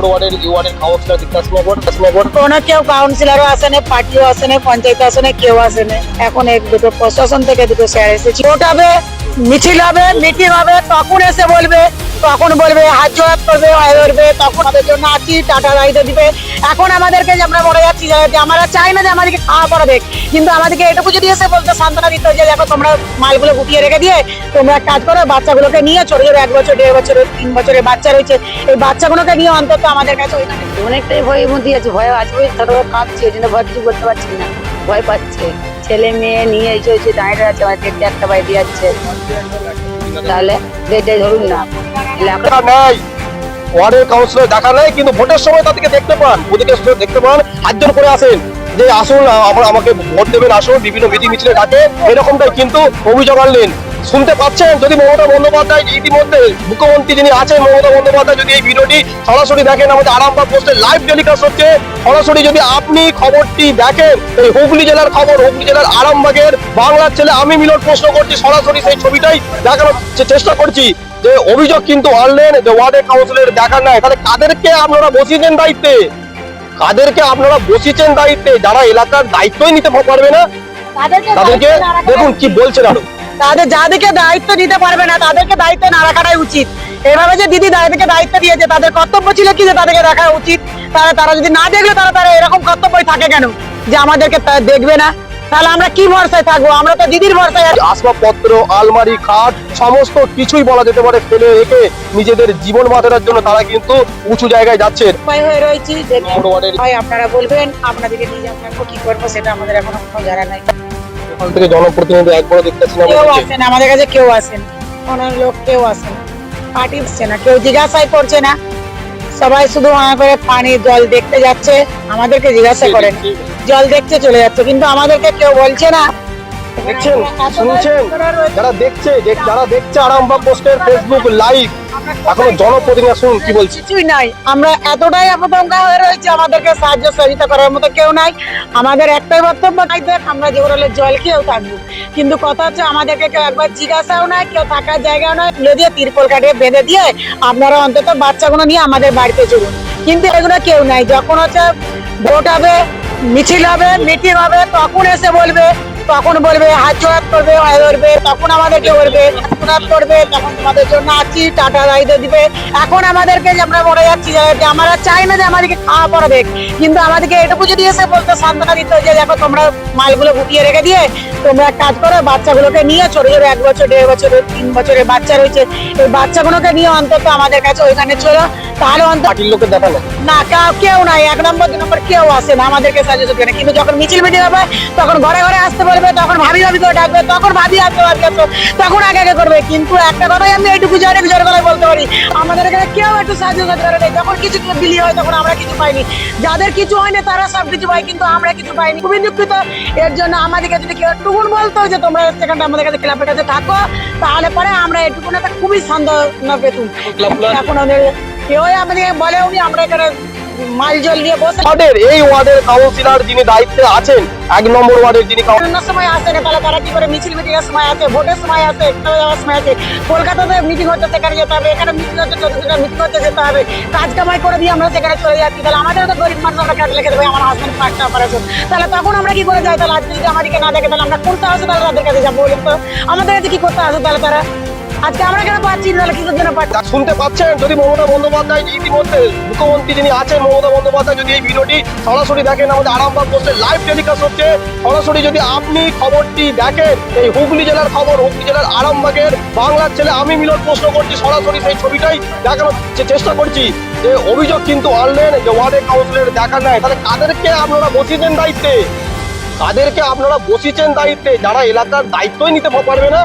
নম্বর ওয়ার্ডের এই ওয়ার্ডের কাউন্সিলর তাসমা বোর্ড কোনো কেউ কাউন্সিলরও আসে না পার্টিও আসে পঞ্চায়েত আসে না কেউ আসে না এখন এক দুটো প্রশাসন থেকে দুটো স্যার এসেছে। ভোট হবে মিছিল হবে, মিটিং হবে, তখন এসে বলবে তখন বলবে, হাত জোড়াত করবে ধরবে, তখন আমাদের জন্য আছি টাটা রাইতে দিবে। এখন আমাদেরকে যে আমরা মরে যাচ্ছি যে আমরা চাই না যে আমাদেরকে খাওয়া পড়া দেখ। কিন্তু আমাদেরকে এটুকু যদি এসে বলতে, সান্ত্বনা দিত যে, দেখো তোমরা মালগুলো গুটিয়ে রেখে দিয়ে, তোমরা কাজ করো, বাচ্চাগুলোকে নিয়ে ছোট ছোট এক বছর, দেড় বছরের তিন বছরের বাচ্চা রয়েছে, এই বাচ্চাগুলোকে নিয়ে অন্তত আমাদের কাছে অনেকটাই ভয়ের মধ্যে আছে, ভয় আছে ওই ছোট কাঁদছে ওই জন্য ভয় কিছু করতে পারছি না। ভয় পাচ্ছে। ছেলে মেয়ে নিয়ে এসে হচ্ছে দাঁড়িয়ে আছে আমার দেখতে একটা বাইরে যাচ্ছে। তাহলে বেডে ধরুন না। দেখা নেই। ওয়ার্ডের কাউন্সিলর দেখা নেই, কিন্তু ভোটের সময় তাদেরকে দেখতে পান ওদেরকে দেখতে পান হাতজন করে আসেন। যে আসুন আমার, আমাকে ভোট দেবেন, আসুন, বিভিন্ন মিটিং মিছিলে ডাকে, এরকমটাই কিন্তু অভিযোগ আনলেন। শুনতে পাচ্ছেন? যদি মমতা বন্দ্যোপাধ্যায় ইতিমধ্যে মুখ্যমন্ত্রী যিনি আছেন মমতা বন্দ্যোপাধ্যায় যদি এই ভিডিওটি সরাসরি দেখেন আমাদের আরামবাগ পোস্টে লাইভ টেলিকাস্ট হচ্ছে। সরাসরি যদি আপনি খবরটি দেখেন এই হুগলি জেলার খবর হুগলি জেলার আরামবাগের বাংলার ছেলে আমি মিলন প্রশ্ন করছি সরাসরি সেই ছবিটাই দেখানোর চেষ্টা করছি। যে অভিযোগ কিন্তু আনলেন যে ওয়ার্ডের কাউন্সিলের দেখা নাই। তাহলে কাদেরকে আপনারা বসিয়েছেন দায়িত্বে? কাদেরকে আপনারা বসিয়েছেন দায়িত্বে? যারা এলাকার দায়িত্বই নিতে পারবে না তাদেরকে দেখুন কি বলছেন আরও তাদের যাদেরকে দায়িত্ব দিতে পারবে না তাদেরকে দায়িত্ব না রাখাটাই উচিত। এভাবে যে দিদি তাদেরকে দায়িত্ব দিয়েছে তাদের কর্তব্য ছিল কি যে তাদেরকে দেখা উচিত? তারা তারা যদি না দেখলে তারা তারা এরকম কর্তব্যই থাকে কেন? যে আমাদেরকে তা- দেখবে না। তাহলে আমরা কি ভরসায় থাকব? আমরা তো দিদির ভরসায় আছি। আসবাবপত্র আলমারি খাট সমস্ত কিছুই বলা যেতে পারে ফেলে রেখে নিজেদের জীবন বাঁচানোর জন্য তারা কিন্তু উঁচু জায়গায় যাচ্ছেন উপায় হয়ে রয়েছি আপনারা বলবেন আপনাদেরকে নিয়ে আমরা কি করব সেটা আমাদের এখনও জানা নাই। ওখান থেকে জনপ্রতিনিধি একবারও দেখতেছি না কেউ মনে আসে না আমাদের কাছে কেউ আসেন। কোনো লোক কেউ আসে না পার্টি আসছে না কেউ জিজ্ঞাসাই করছে না। সবাই শুধু মনে করে পানি জল দেখতে যাচ্ছে আমাদেরকে জিজ্ঞাসা করেন। জল দেখতে চলে যাচ্ছে কিন্তু আমাদেরকে কেউ বলছে না। দেখছেন শুনছেন? যারা দেখছে যারা দেখছে আরামবাগ পোস্টের ফেসবুক লাইভ আমরা এখনও জনপ্রতিনিধি শুনুন কি বলছে? কিছুই নাই। আমরা এতটাই আতঙ্কা হয়ে রয়েছে, আমাদেরকে সাহায্য সহযোগিতা করার মতো কেউ নাই। আমাদের একটাই বক্তব্য নাই দেখ, আমরা জোরালে জল খেয়েও থাকব। কিন্তু কথা হচ্ছে, আমাদেরকে কেউ একবার জিজ্ঞাসাও নাই, কেউ থাকার জায়গাও নয় দিয়ে তিরপল কাটিয়ে বেঁধে দিয়ে আপনারা অন্তত বাচ্চাগুলো নিয়ে আমাদের বাড়িতে চলুন। কিন্তু এগুলো কেউ নাই। যখন হচ্ছে ভোট হবে, মিছিল হবে, মিটিং হবে, তখন এসে বলবে তখন বলবে? হাত করবে হয়ে ধরবে, তখন আমাদেরকে বলবে, হাত করবে, তখন তোমাদের জন্য আছি, টাটা রাইতে দিবে। এখন আমাদেরকে যে আমরা মরে যাচ্ছি যে আমরা চাই না যে আমাদেরকে খাওয়া পড়া দেখ কিন্তু আমাদেরকে এটুকু যদি এসে বলতে সান্ত্বনা দিত যে, দেখো তোমরা মালগুলো গুটিয়ে রেখে দিয়ে তোমরা কাজ করো, বাচ্চাগুলোকে নিয়ে ছোট ছোট এক বছর, দেড় বছরের তিন বছরের বাচ্চা রয়েছে, এই বাচ্চাগুলোকে নিয়ে অন্তত আমাদের কাছে ওইখানে চলো। তাহলে পার্টির লোকে না কেউ- নাই এক নম্বর দু নম্বর কেউ আসে না আমাদেরকে সাজেস্ট করে কিন্তু যখন মিছিল মিটিং হবে তখন ঘরে ঘরে আসতে বলবে তখন ভাবি ভাবি করে ডাকবে তখন ভাবি আসবে তখন আগে আগে করবে। কিন্তু একটা কথাই আমি এইটুকু জোরে জোরে গলায় বলতে পারি আমাদের এখানে কেউ একটু সাহায্য করতে পারে নাই। যখন কিছু বিলি হয় তখন আমরা কিছু পাইনি। যাদের কিছু হয়নি তারা সব কিছু পায় কিন্তু আমরা কিছু পাইনি। খুবই দুঃখিত। এর জন্য আমাদেরকে যদি কেউ একটুকুন বলতো যে তোমরা সেখানটা আমাদের কাছে ক্লাবের কাছে থাকো তাহলে পরে আমরা এটুকু না খুবই সান্ত্বনা পেতুম এখন কেউ আমরা এখানে মাল জল দিয়ে বসে ওয়ার্ডের এই ওয়ার্ডের কাউন্সিলর যিনি দায়িত্বে আছেন এক নম্বর ওয়ার্ডের যিনি অন্য সময় আসে না তাহলে তারা কি করে মিছিল মিটিং এর সময় ভোটের সময় যাওয়ার সময় কলকাতাতে মিটিং হচ্ছে সেখানে যেতে হবে এখানে মিটিং হচ্ছে চতুর্থ মিটিং হচ্ছে যেতে হবে। কাজ কামাই করে দিয়ে আমরা সেখানে চলে যাচ্ছি। তাহলে আমাদের তো গরিব মানুষ আমরা কাজ দেবে আমার পাঁচটা অপারেশন তাহলে তখন আমরা কি করে যাই? তাহলে আজকে যদি আমাদেরকে না দেখে তাহলে আমরা করতে আসে তাহলে তাদের কাছে যাব বলুন তো? আমাদের কাছে কি করতে আসে তাহলে তারা? আজকে আমরা কেন পাচ্ছি না, তাহলে কিসের জন্য পাচ্ছি? শুনতে পাচ্ছেন যদি মমতা বন্দ্যোপাধ্যায় ইতিমধ্যে মুখ্যমন্ত্রী যিনি আছেন মমতা বন্দ্যোপাধ্যায় যদি এই ভিডিওটি সরাসরি দেখেন আমাদের আরামবাগ পোস্টে লাইভ টেলিকাস্ট হচ্ছে। সরাসরি যদি আপনি খবরটি দেখেন এই হুগলি জেলার খবর হুগলি জেলার আরামবাগের বাংলার ছেলে আমি মিলন প্রশ্ন করছি সরাসরি সেই ছবিটাই দেখানোর চেষ্টা করছি যে অভিযোগ কিন্তু আনলেন যে ওয়ার্ডের কাউন্সিলের দেখা নেয় তাহলে কাদেরকে আপনারা বসিয়েছেন দায়িত্বে? তাদেরকে আপনারা বসিয়েছেন দায়িত্বে? যারা এলাকার দায়িত্বই নিতে পারবে না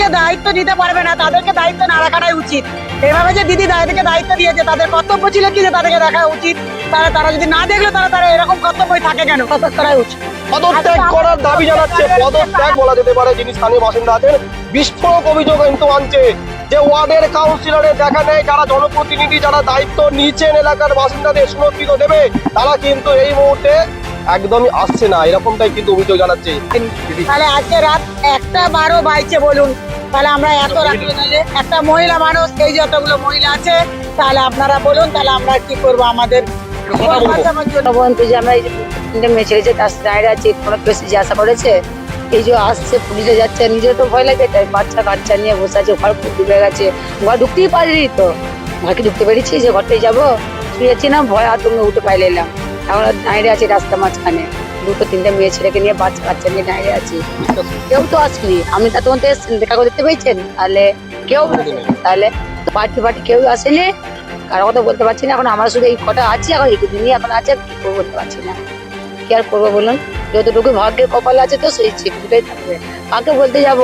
কে দায়িত্ব নিতে পারবে না তাদেরকে দায়িত্ব না রাখাটাই উচিত। এভাবে যে দিদি তাদেরকে দায়িত্ব দিয়েছে তাদের কর্তব্য ছিল কি যে তাদেরকে দেখা উচিত? তারা তারা যদি না দেখলে তারা তারা এরকম কর্তব্যই থাকে কেন? কর্তব্য করাই উচিত? পদত্যাগ করার দাবি জানাচ্ছে পদত্যাগ বলা যেতে পারে যিনি স্থানীয় বাসিন্দা আছেন বিস্ফোরক অভিযোগ কিন্তু আনছে যে ওয়ার্ডের কাউন্সিলরে দেখা নেই যারা জনপ্রতিনিধি যারা দায়িত্ব নিচ্ছেন এলাকার বাসিন্দাদের সুরক্ষিত দেবে তারা কিন্তু এই মুহূর্তে একদমই আসছে না এরকমটাই কিন্তু অভিযোগ জানাচ্ছে। তাহলে আজকে রাত একটা বারো বাইছে বলুন তাহলে আমরা এত রাখব তাহলে একটা মহিলা মানুষ এই যতগুলো মহিলা আছে তাহলে আপনারা বলুন তাহলে আমরা কি করব আমাদের? কথা বলব। বাঁচানোর জন্য বন্ধু যে আমরা এই যে তিনটে মেয়ে ছেড়েছে তার সাথে আছে কোনো কেউ জিজ্ঞাসা করেছে? এই যে আসছে পুলিশে যাচ্ছে তো ভয় লাগে তাই বাচ্চা কাচ্চা নিয়ে বসে আছে ঘর ডুবে গেছে। ঘর ঢুকতেই পারিনি তো। ঘরকে ঢুকতে পেরেছি যে ঘরটাই যাব। শুয়েছি না ভয় আতঙ্কে উঠে পাইলে এলাম। এখন দাঁড়িয়ে আছে রাস্তা মাঝখানে। দুটো তিনটে মেয়ে ছেলেকে নিয়ে বাচ্চা কাচ্চা নিয়ে দাঁড়িয়ে আছি। কেউ তো আসেনি। আপনি তা তখন তো এসছেন দেখা করে দেখতে পেয়েছেন। তাহলে কেউ তাহলে পার্টি পার্টি কেউ আসেনি। কারও কথা বলতে পারছি না। এখন আমার শুধু এই কটা আছে। এখন এইটুকু দিনই এখন আছে। কি করব বলতে পারছি না। কি আর করব বলুন? যতটুকু ভাগ্যের কপাল আছে তো সেই সেটুকুটাই থাকবে। কাকে বলতে যাব?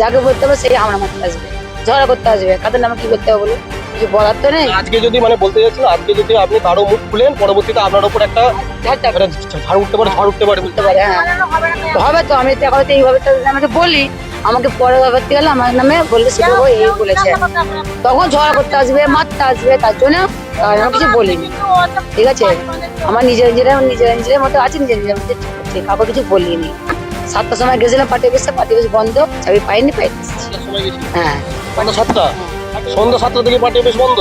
যাকে বলতে হবে সেই আমার মারতে আসবে। ঝগড়া করতে আসবে। কাদের নামে কি করতে হবে বলুন? কিছু বলার তো নেই। আজকে যদি মানে বলতে যাচ্ছেন আজকে যদি আপনি কারও মুখ খুলেন পরবর্তীতে আপনার উপর একটা একটা ঝাড় উঠতে পারে ঝড় উঠতে পারে করতে পারে হ্যাঁ। তো হবে তো আমি তো এখন তো এইভাবে তো আমাকে বলি আমাকে পরে করতে গেলে আমার নামে বললে সে বলব এই বলেছে। তখন ঝগড়া করতে আসবে মারতে আসবে তার জন্য আমি কিছু বলিনি। ঠিক আছে? আমার নিজের নিজের নিজের নিজের মতো আছে নিজের নিজের মধ্যে ঠিক আছে কাউকে কিছু বলিনি। সাতটার সময় গেছিলাম পার্টি অফিসে পার্টি অফিস বন্ধ চাবি পাইনি পাইনি। হ্যাঁ। সাতটা? সন্ধ্যা সাতটা থেকে পার্টি বেশ বন্ধ।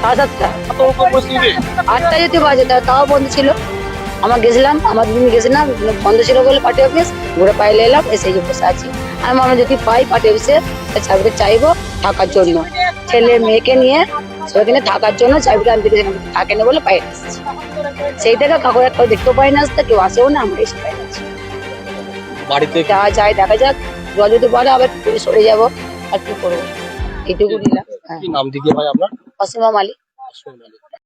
সাড়ে সাতটা আতঙ্ক পরিস্থিতি আটটা যেতে বাজে তাও বন্ধ ছিল। আমার গেছিলাম আমার দিন গেছিলাম বন্ধ ছিল বলে পার্টি অফিস ঘুরে পাইলে এলাম এসে যে বসে আছি। আমি আমরা যদি পাই পার্টি অফিসে চাবিটা চাইব থাকার জন্য। ছেলে মেয়েকে নিয়ে নিয়ে থাকার জন্য চাবিটা আমি দিকে থাকে না বলে পাই এসেছি। সেই থেকে কাকু একটা দেখতেও পাই না আসতে কেউ আসেও না আমরা এসে পাই না বাড়িতে যা যায় দেখা যাক জল যদি পরে আবার সরে যাব আর কি করব? এইটুকু দিলাম। হ্যাঁ কি নাম দিদি ভাই আপনার? অসীমা মালিক।